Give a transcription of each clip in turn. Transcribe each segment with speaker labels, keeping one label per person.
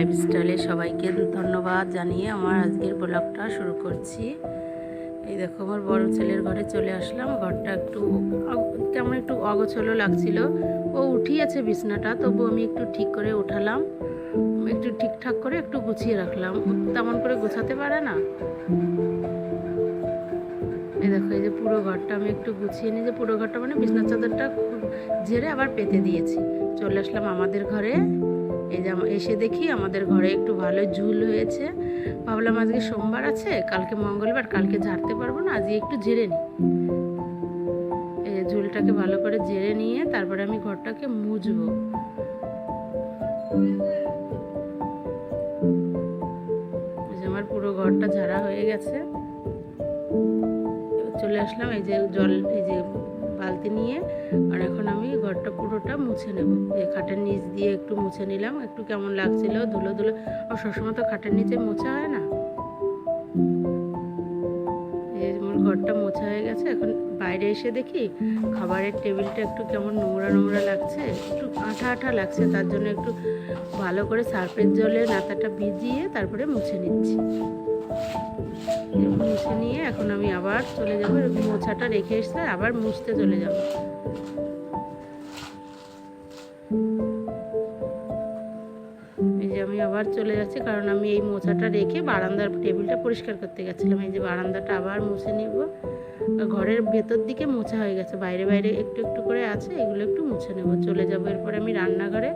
Speaker 1: লাইফস্টাইলে সবাইকে ধন্যবাদ জানিয়ে আমার আজকের ব্লগটা শুরু করছি। এই দেখো, আমার বড় ছেলের ঘরে চলে আসলাম। ঘরটা একটু কেমন একটু অগোছলো লাগছিল। ও উঠিয়েছে বিছনাটা তবু আমি একটু ঠিক করে উঠালাম। একটু ঠিকঠাক করে একটু গুছিয়ে রাখলাম। তেমন করে গোছাতে পারে না। এই দেখো, এই যে পুরো ঘরটা আমি একটু গুছিয়ে নিয়ে, যে পুরো ঘরটা মানে বিছনার চাদরটা ঝেড়ে আবার পেতে দিয়েছি। চলে আসলাম আমাদের ঘরে। এই যে এসে দেখি আমাদের ঘরে একটু ভালো ঝুল হয়েছে। ভাবলাম আজকে সোমবার আছে, কালকে মঙ্গলবার, কালকে ঝাড়তে পারব না আজকে একটু জেরে নিই। এই যে ঝুলটাকে ভালো করে জেরে নিয়ে তারপরে আমি ঘরটাকে যে আমার পুরো ঘরটা ঝাড়া হয়ে গেছে। চলে আসলাম এই যে জল এই যে বালতি নিয়ে, আর এখন আমি ঘরটা পুরোটা মুছে নেব। এই খাটের নিচ দিয়ে একটু মুছে নিলাম, একটু কেমন লাগছিল, ধুলো ধুলো। আর সবসময় তো খাটের নিচে মোছা হয় না। আমার ঘরটা মোছা হয়ে গেছে, এখন বাইরে এসে দেখি খাবারের টেবিলটা একটু কেমন নোংরা নোংরা লাগছে, একটু আঠা আঠা লাগছে, তার জন্য একটু ভালো করে সার্ফের জলে নাতাটা ভিজিয়ে তারপরে মুছে নিচ্ছি। মুছে নিয়ে এখন আমি আবার চলে যাব মোছাটা রেখে এসে আবার মুছতে চলে যাব। আমি আবার চলে যাচ্ছি, কারণ আমি এই মোছাটা রেখে বারান্দার টেবিলটা পরিষ্কার করতে গেছিলাম। এই যে বারান্দাটা আবার মুছে নিব। ঘরের ভেতর দিকে মোছা হয়ে গেছে, বাইরে বাইরে একটু একটু করে আছে, এগুলো একটু মুছে নেব। চলে যাব এরপরে আমি রান্নাঘরে।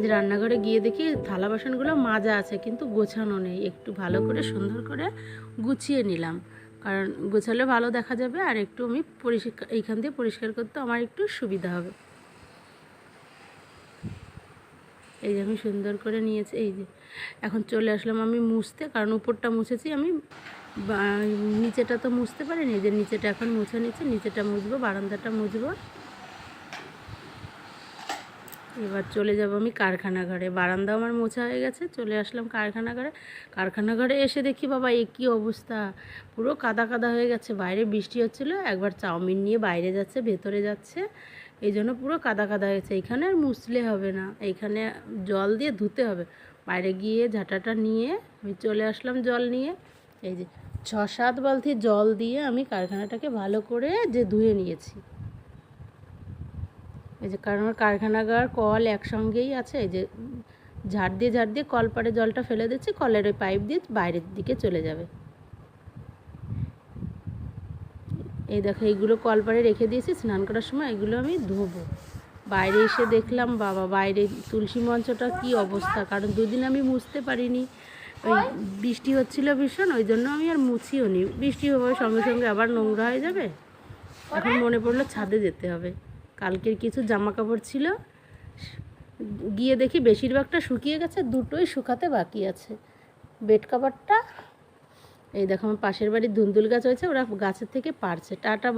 Speaker 1: যে রান্নাঘরে গিয়ে দেখি থালা বাসনগুলো মাজা আছে, কিন্তু গোছানো নেই। একটু ভালো করে সুন্দর করে গুছিয়ে নিলাম। কারণ গোছালে ভালো দেখা যাবে, আর একটু আমি পরিষ্কার, এইখান দিয়ে পরিষ্কার করতে আমার একটু সুবিধা হবে। এই যে আমি সুন্দর করে নিয়েছি, এই যে। এখন চলে আসলাম আমি মুছতে, কারণ উপরটা মুছেছি আমি। নিচেটা তো মুছতে পারিনি যে নিচেটা এখন মুছে নিচ্ছে, নিচেটা মুছবো, বারান্দাটা মুছবো। এবার চলে যাব আমি কারখানা ঘরে বারান্দা আমার মোছা হয়ে গেছে, চলে আসলাম কারখানা ঘরে কারখানা ঘরে এসে দেখি, বাবা, এ কী অবস্থা? পুরো কাদা কাদা হয়ে গেছে। বাইরে বৃষ্টি হচ্ছিল, একবার চাউমিন নিয়ে বাইরে যাচ্ছে, ভেতরে যাচ্ছে। এই জন্য পুরো কাদা কাদা হয়েছে। এখানে আর মুছলে হবে না। এইখানে জল দিয়ে ধুতে হবে। বাইরে গিয়ে ঝাঁটাটা নিয়ে আমি চলে আসলাম জল নিয়ে। এই যে ছ সাত বালতি জল দিয়ে আমি কারখানাটাকে ভালো করে যে ধুয়ে নিয়েছি। এই যে কারণ কারখানাগার, কল একসঙ্গেই আছে। এই যে ঝাড় দিয়ে ঝাড় দিয়ে কল পাড়ে জলটা ফেলে দিচ্ছি। কলের ওই পাইপ দিয়ে বাইরের দিকে চলে যাবে। এই দেখো, এইগুলো কল পাড়ে রেখে দিয়েছি, স্নান করার সময় এগুলো আমি ধোবো। বাইরে এসে দেখলাম, বাবা, বাইরে তুলসী মঞ্চটা কি অবস্থা? কারণ দুদিন আমি মুছতে পারিনি। ওই বৃষ্টি হচ্ছিল ভীষণ, ওই জন্য আমি আর মুছিও নি। বৃষ্টি হবে সঙ্গে সঙ্গে আবার নোংরা হয়ে যাবে? এখন মনে পড়ল ছাদে যেতে হবে। কালকের কিছু জামা কাপড় ছিল। গিয়ে দেখি বেশিরভাগটা শুকিয়ে গেছে, দুটোই শুকাতে বাকি আছে। বেড কাভারটা এই দেখো আমার পাশের বাড়ির ধুন্দুল গাছ হয়েছে ওরা গাছের থেকে পারছে। টাটা